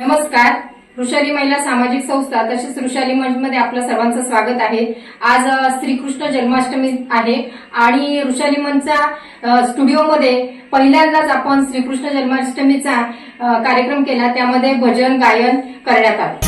नमस्कार. वृषाली महिला सामाजिक संस्था तसेच वृषाली मंच मध्ये आपलं सर्वांचं स्वागत आहे. आज श्रीकृष्ण जन्माष्टमी आहे आणि वृषाली मंचचा स्टुडिओमध्ये पहिल्यांदाच आपण श्रीकृष्ण जन्माष्टमीचा कार्यक्रम केला. त्यामध्ये भजन गायन करण्यात आलं.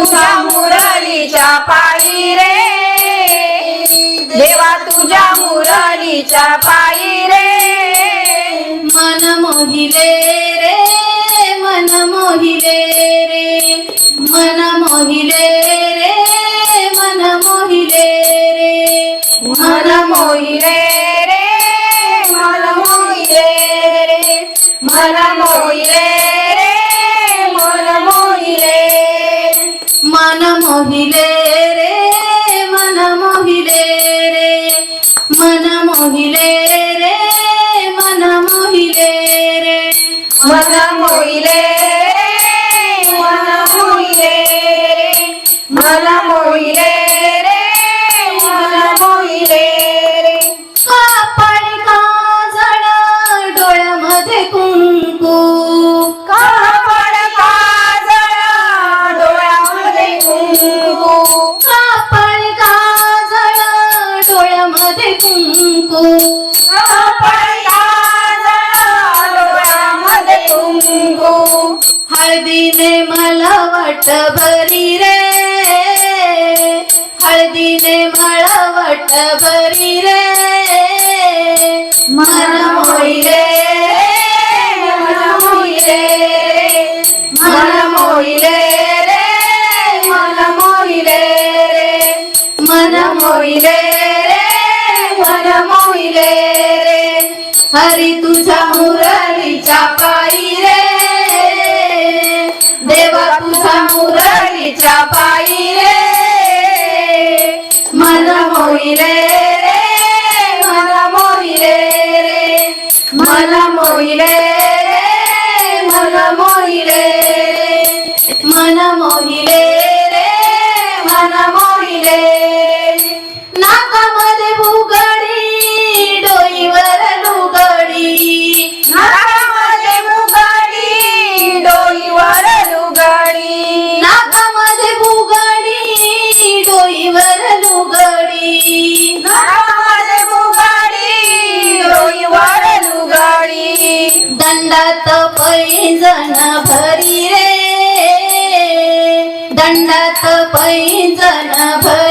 तुझ्या मुरलीच्या पायी रे. देवा तुझ्या मुरलीच्या पायी रे. मन मोहिले रे मन मोहिले रे. मन मोहिले रे मन मोहिले रे. मन मोहिले रे मन मोहिले रे. मन मोहिले मला भरी रे. हळदीने मला वाट भरी रे. मन मोहिले. मन मोहिले. मन मोहिले रे. मन मोहिले रे. मन मोहिले रे. मन मोहिले रे. हरी तुझा मुरलीच्या पायी रे. देवा तुझ्या मुरलीच्या पायी रे मन मोहिले रे मन मोहिले रे मन मोहिले रे मन मोहिले रे मन मोहिले रे मन मोहिले रे. नाकामध्ये भूगा पैजन भर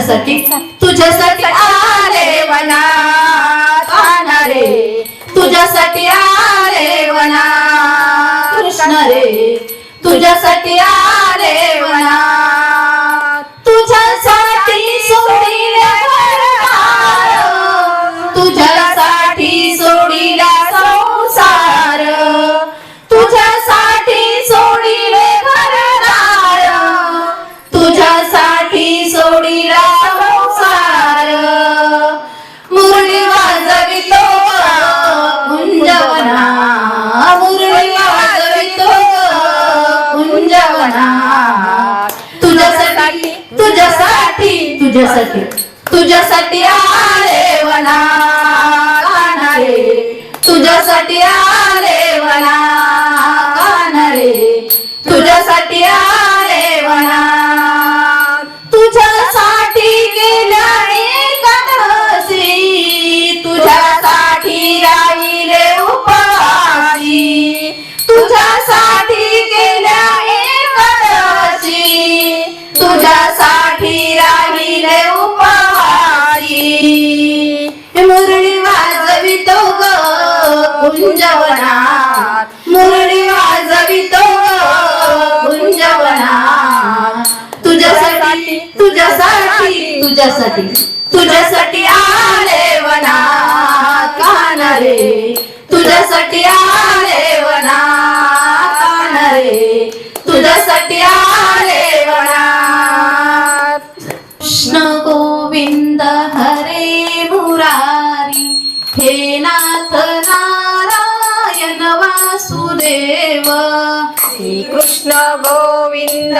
तुझ्यासाठी तुझ्यासाठी आले आना रे तुझ्यासाठी आले वनात. कृष्ण रे. तुझ्यासाठी आले तुझ्यासाठी. तुझ्यासाठी आले वना रे तुझ्यासाठी आले वना रे तुझ्यासाठी आले वना तुझ्यासाठी गेल्या एकादशी तुझ्यासाठी राहिले उपवासी. तुझ्यासाठी तुझ्यासाठी. तुझ्यासाठी आले वना काना रे तुझ्यासाठी आले वना काना रे तुझ्यासाठी आले वना कृष्ण गोविंद हरे मुरारी. हे नाथ नारायण वासुदेव. श्री कृष्ण गोविंद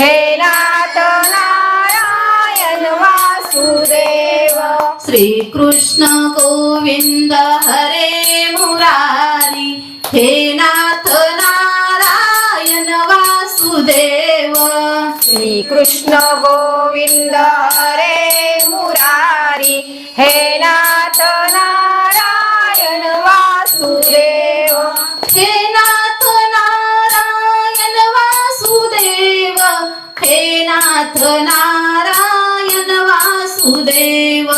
नाथ नारायण वासुदेव। श्री कृष्ण गोविंद हरे मुरारी हे नाथ नारायण वासुदेव। श्री कृष्ण गोविंद हरे मुरारी हे नाथ नाथ नारायण वासुदेव.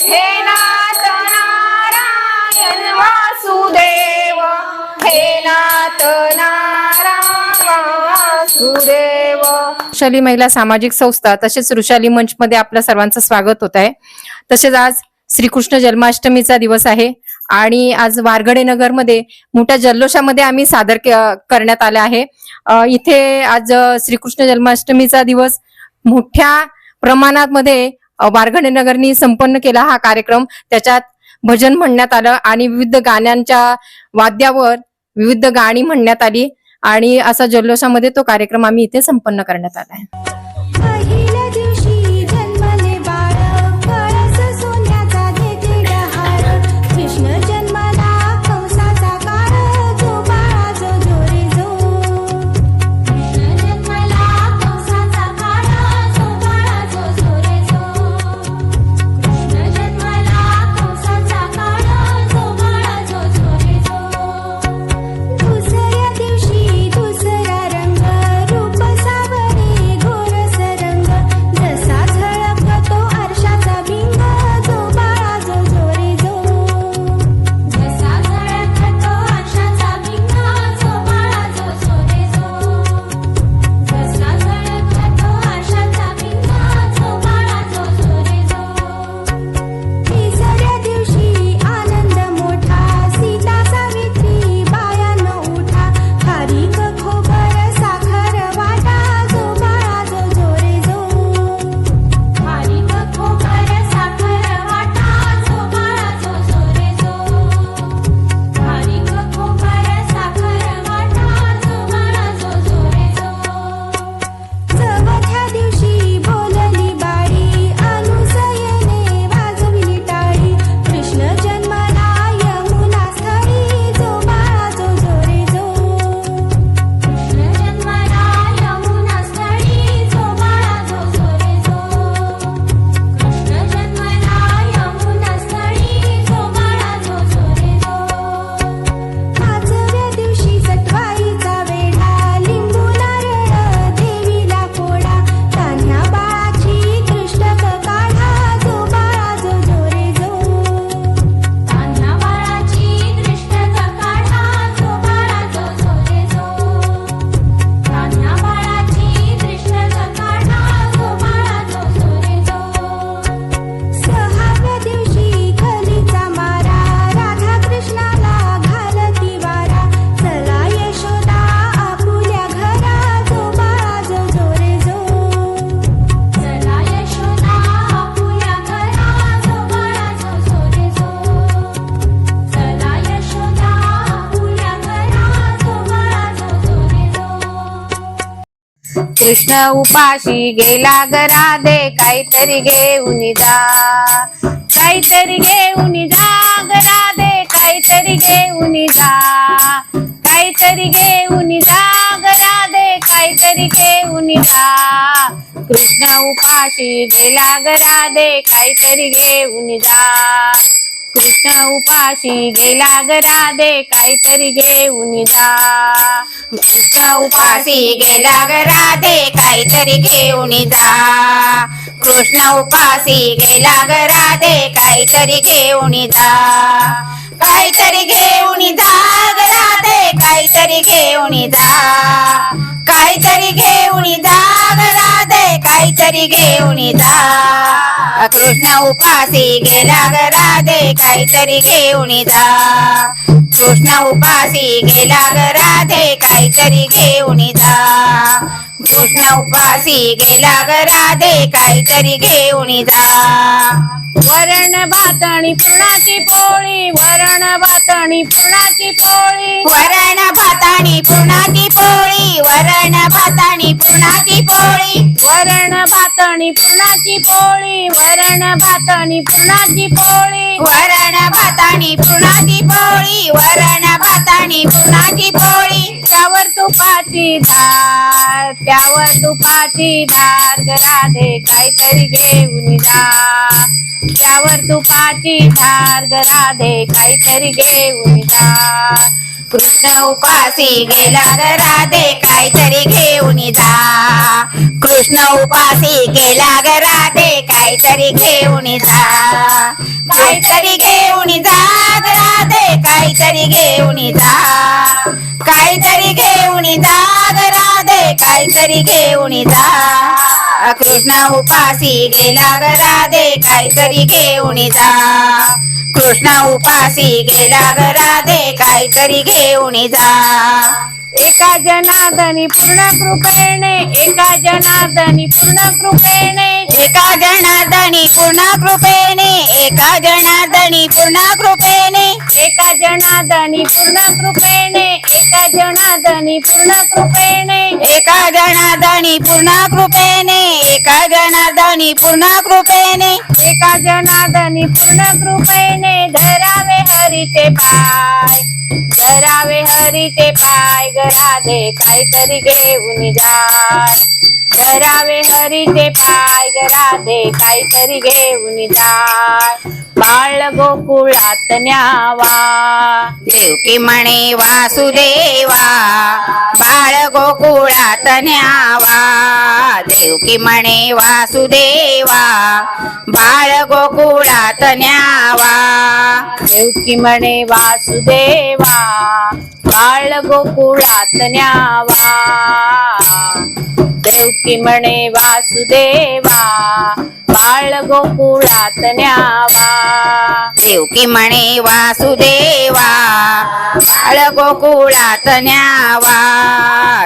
हे नाथ नारायण वासुदेव. हे नाथ नारायण वासुदेव. वृषाली महिला सामाजिक संस्था तसेच वृषाली मंचमध्ये आपल्या सर्वांचं स्वागत होत आहे. तसेच आज श्रीकृष्ण जन्माष्टमीचा दिवस आहे आणि आज वारगडे नगरमध्ये मोठ्या जल्लोषामध्ये आम्ही सादर के- करण्यात आले आहे. इथे आज श्रीकृष्ण जन्माष्टमीचा दिवस मोठ्या प्रमाणात मध्ये नगरनी संपन्न केला हा कार्यक्रम. त्याच्यात भजन म्हणण्यात आलं आणि विविध गाण्यांच्या वाद्यावर विविध गाणी म्हणण्यात आली. आणि असा जल्लोषामध्ये तो कार्यक्रम आम्ही इथे संपन्न करण्यात आला आहे. कृष्ण उपाशी गेला घरा दे काहीतरी घेऊन जा. काहीतरी घेऊन जा घरा दे काहीतरी घेऊन जा. काहीतरी घेऊन जा घरा दे काहीतरी घेऊन जा. कृष्ण उपाशी गेला घरा दे काहीतरी घेऊन जा. कृष्ण उपाशी गेला ग दे काहीतरी घेऊन जा. कृष्ण उपासी गेला ग राधे काहीतरी घेऊन जा. कृष्ण उपासी गेला ग राधे काहीतरी घेऊन जा. काहीतरी घेऊन जा ग राधे काहीतरी घेऊन जा. काहीतरी काहीतरी घेऊन जा. कृष्ण उपासी गेला ग राधे काहीतरी घेऊन जा. कृष्ण उपासी गेला ग राधे काहीतरी घेऊन जा. कृष्ण उपासी गेला ग राधे काहीतरी घेऊन जा. वरण भातणी पुरणाची पोळी वरण भातणी पुरणाची पोळी. वरण भाताणी पुरणाची पोळी. वरण भाताणी पुरणाची पोळी. वरण भातणी पुरणाची पोळी. वरण भातणी पुरणाची पोळी. वरण भाताणी पुरणाची पोळी. वरण भाताणी पुरणाची पोळी. त्यावर तुपाची धार त्यावर तुपाची धार. ग राधे काहीतरी घेऊन जा. त्यावर तुपाची धार ग राधे काहीतरी घेऊन जा. कृष्ण उपासी गेला ग राधे काहीतरी घेऊन जा. कृष्ण उपासी गेला ग राधे काहीतरी घेऊन जा. काहीतरी घेऊन जा राधे काहीतरी घेऊन जा. काहीतरी घेऊन जा घरा राधे काहीतरी घेऊन जा. कृष्ण उपासी गेला ग राधे काहीतरी घेऊन जा. कृष्ण उपासी गेला ग राधे काहीतरी घेऊन जा. एका जनार्दनी पूर्ण कृपेने एका जनार्दनी पूर्ण कृपेने. एका जनार्दनी पूर्ण कृपेने एका जनार्दनी पूर्ण कृपेने. एका जनार्दनी पूर्ण कृपेने. एका जनार्दनी पूर्ण कृपेने. एका जनार्दनी पूर्ण कृपेने. एका जनार्दनी पूर्ण कृपेने. एका जनार्दनी पूर्ण कृपेने. धरावे हरीचे पाय. धरावे हरीचे पाय. गराधे काहीतरी घेऊन जाय धरावे हरीचे पाय गराधे काहीतरी घेऊन जाय. बाळ गोकुळात न्यावा. देवकी म्हणे वासुदेवा बाळ गोकुळात न्यावा. देवकी म्हणे वासुदेवा बाळ गोकुळात न्यावा. देवकी म्हणे वासुदेवा बाळ गोकुळात न्यावा देवकी म्हणे वासुदेवा बाळ गोकुळात न्यावा देवकी म्हणे वासुदेवा बाळ गोकुळात न्यावा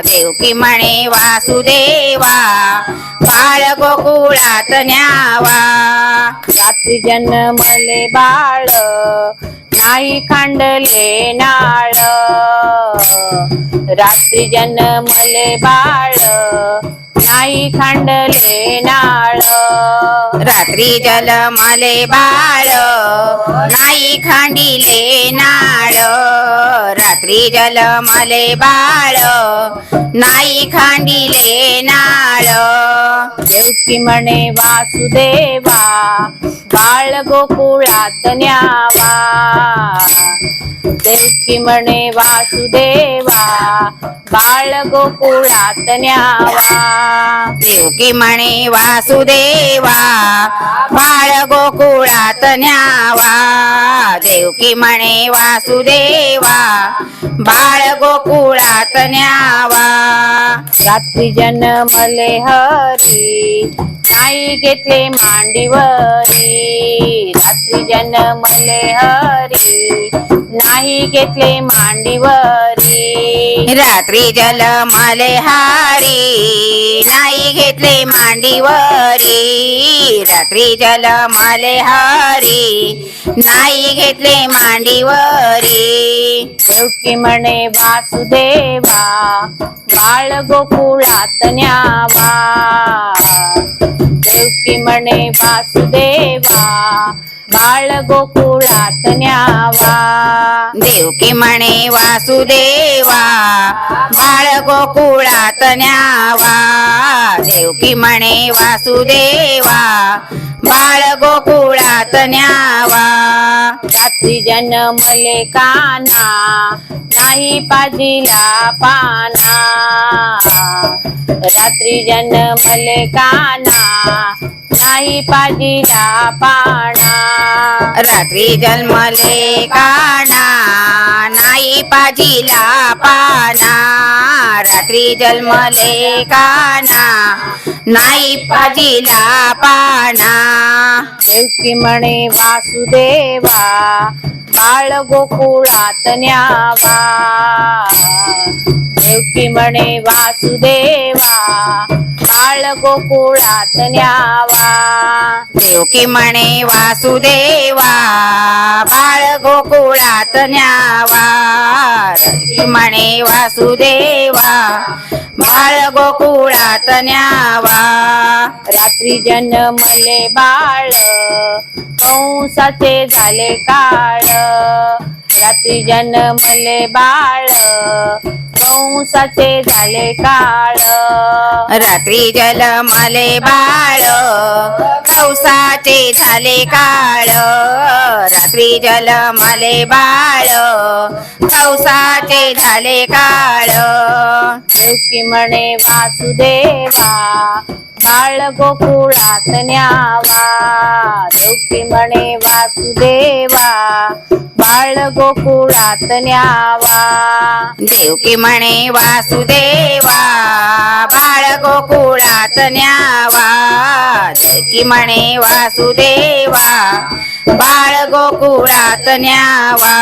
देवकी म्हणे वासुदेवा बाळ गोकुळात न्यावा रात्री जन्मले बाळ नाही खांडले नाळ. रात्री जन्मले बाळ. नाही खांडले नाळ. रात्री जलमले बाळ नाही खांडिले नाळ. रात्री जलमले बाळ नाही खांडिले नाळ. देवकी म्हणे वासुदेवा बाळ गोकुळात न्यावा. देवकी म्हणे वासुदेवा बाळ गोकुळात न्यावा. देवकी म्हणे वासुदेवा बाळ गोकुळात न्यावा. देवकी म्हणे वासुदेवा बाळ गोकुळात न्यावा. रात्री जन्मले हरी नाही घेतले मांडीवरी. रात्री जन्मले हरी नाही घेतले मांडीवरी. रात्री जलमले हारी नाही घेतले मांडीवरी. रात्री जलमले हारी नाही घेतले मांडीवरी. देवकी म्हणे वासुदेवा बाळ गोकुळात न्यावा. देवकी म्हणे वासुदेवा बाळ गोकुळात न्यावा देवकी म्हणे वासुदेवा बाळ गोकुळात न्यावा देवकी म्हणे वासुदेवा बाळ गोकुळात न्यावा रात्री जन्मले काना नाही पाजीला पाना रात्री जन्मले काना नाही पाजीला पाना रात्री जन्मले काना नाही पाजीला पाना रात्री जन्मले काना नाही पाजीला पाना देवकी म्हणे वासुदेवा बाळ गोकुळात न्यावा. देवकी म्हणे वासुदेवा बाळ गोकुळात न्यावा. देवकी म्हणे वासुदेवा बाळ गोकुळात न्यावा. देवकी म्हणे वासुदेवा बाळ गोकुळात न्यावा. रात्री जन्मले बाळ कंसाचे झाले काळ. रात्री जन्मले बाळ कंसाचे झाले काळ. रात्री जलमले बाळ कौसाचे झाले काळ. रात्री जलमले बाळ कौसाचे झाले काळ. देवकी म्हणे वासुदेवा बाळ गोकुळात न्यावा. देवकी म्हणे वासुदेवा बाळ गोकुळात न्यावा. देवकी म्हणे वासुदेवा बाळ गोकुळात न्यावा. देवकी म्हणे वासुदेवा बाळ गोकुळात न्यावा.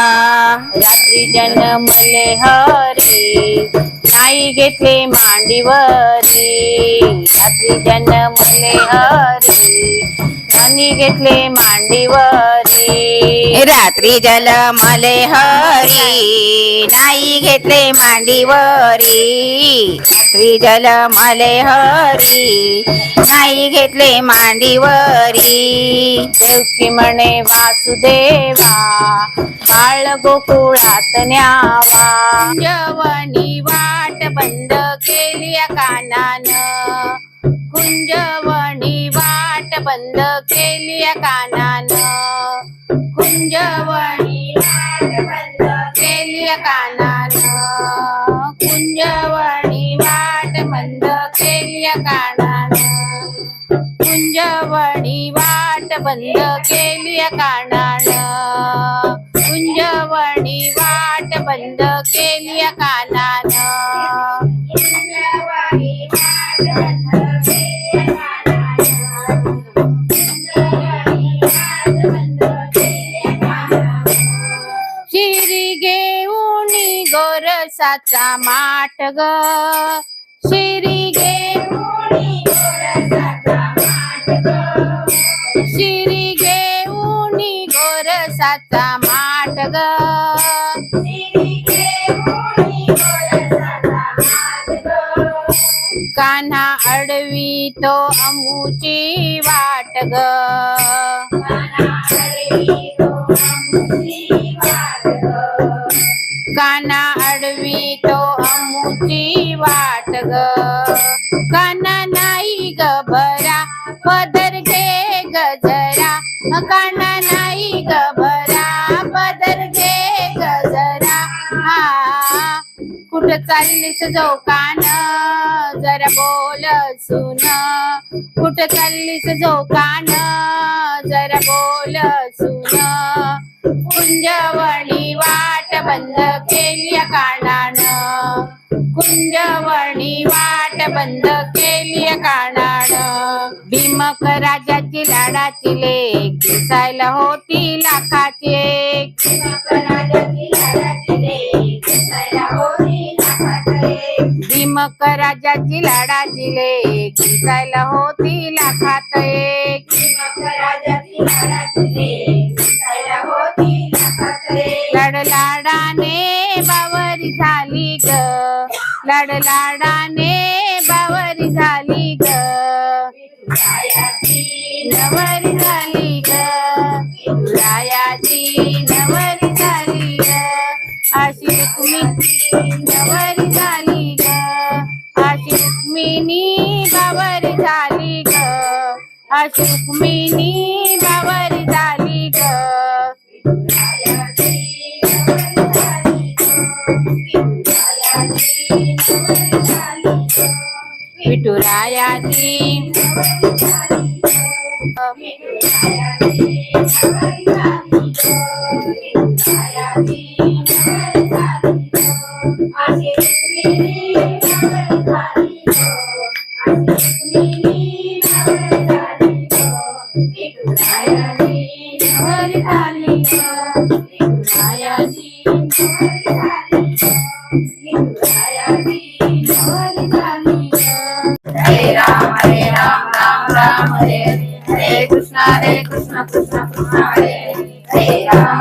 रात्री जन्मले हरी नाही घेतले मांडीवरी. रात्री जन्मले हरी घेतले मांडीवरी. रात्री जल मले हरी नाही घेतले मांडीवरी. रात्री जल मले हरी नाही घेतले मांडीवरी. देवकी म्हणे वासुदेवा बाळ गोकुळात न्यावा. कुंजवनी वाट बंद केली कानान. कुंजवणी वाट बंद केली कानान. कुंजवणी वाट बंद केली कानान. कुंजवणी वाट बंद केली कानान. कुंजवणी वाट बंद केली कानान. कुंजवणी वाट बंद केली कानान. गोरसाचा माठ ग. शिरी घे शिरी घेऊनी गोरसाचा ग. गोरसाचा माठ ग. कान्हा अडवी तो अमुची वाट ग. काना अडवी तो अमुची वाट ग. काना नाही ग भरा पदर घे गजरा काना नाही ग कुठं चाललीस जाऊ कान जरा बोल सुन. कुठं चाललीस जाऊ कान जरा बोल सुन. कुंजवणी वाट बंद केली कानान. कुंजवणी वाट बंद केली कानान. भीमक राजाची लाडाची लेक दिसायला होती लाखाची भीमक राजाची लाडाची लेख दिसायला होती भीमक राजाची लाडाची लेक. दिसायला होती लाखात एक. भीमक राजाची लाडाची लेक. दिसायला होती लाखात एक. लाड लाडाने बावरी झाली ग. लाड लाडाने बावरी झाली ग. नवरी अशी रुक्मिणी बावरी झाली ग. विठुरायाची विठुरायाची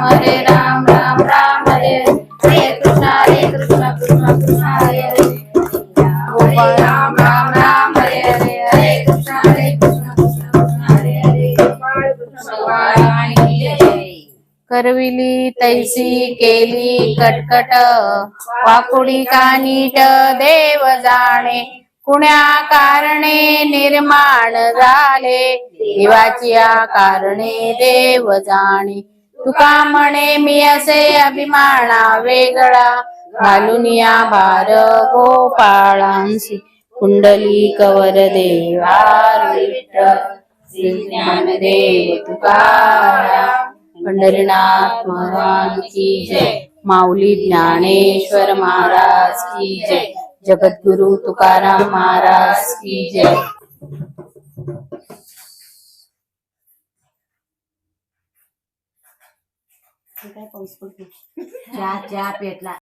हरे राम राम राम हरे. हरे हरे कृष्णा हरे कृष्णा कृष्णा कृष्णा हरे हरे. हरे राम राम राम हरे हरे. हरे कृष्णा हरे कृष्णा कृष्णा कृष्णा हरे हरे. करविली तैसी केली कटकट. वाकुडी कानीट देव जाणे. कुण्या कारणे निर्माण झाले. देवाची कारणे देव जाणे. तुका म्हणे मी असे अभिमाना वेगळा. घालून या भार गोपाळांशी. कुंडली कवर देवार ज्ञान श्री ज्ञानदेव तुकाराम पंढरीनाथ की जय. माऊली ज्ञानेश्वर महाराज की जय. जगद्गुरु तुकाराम महाराज की जय. చేప ఎట్లా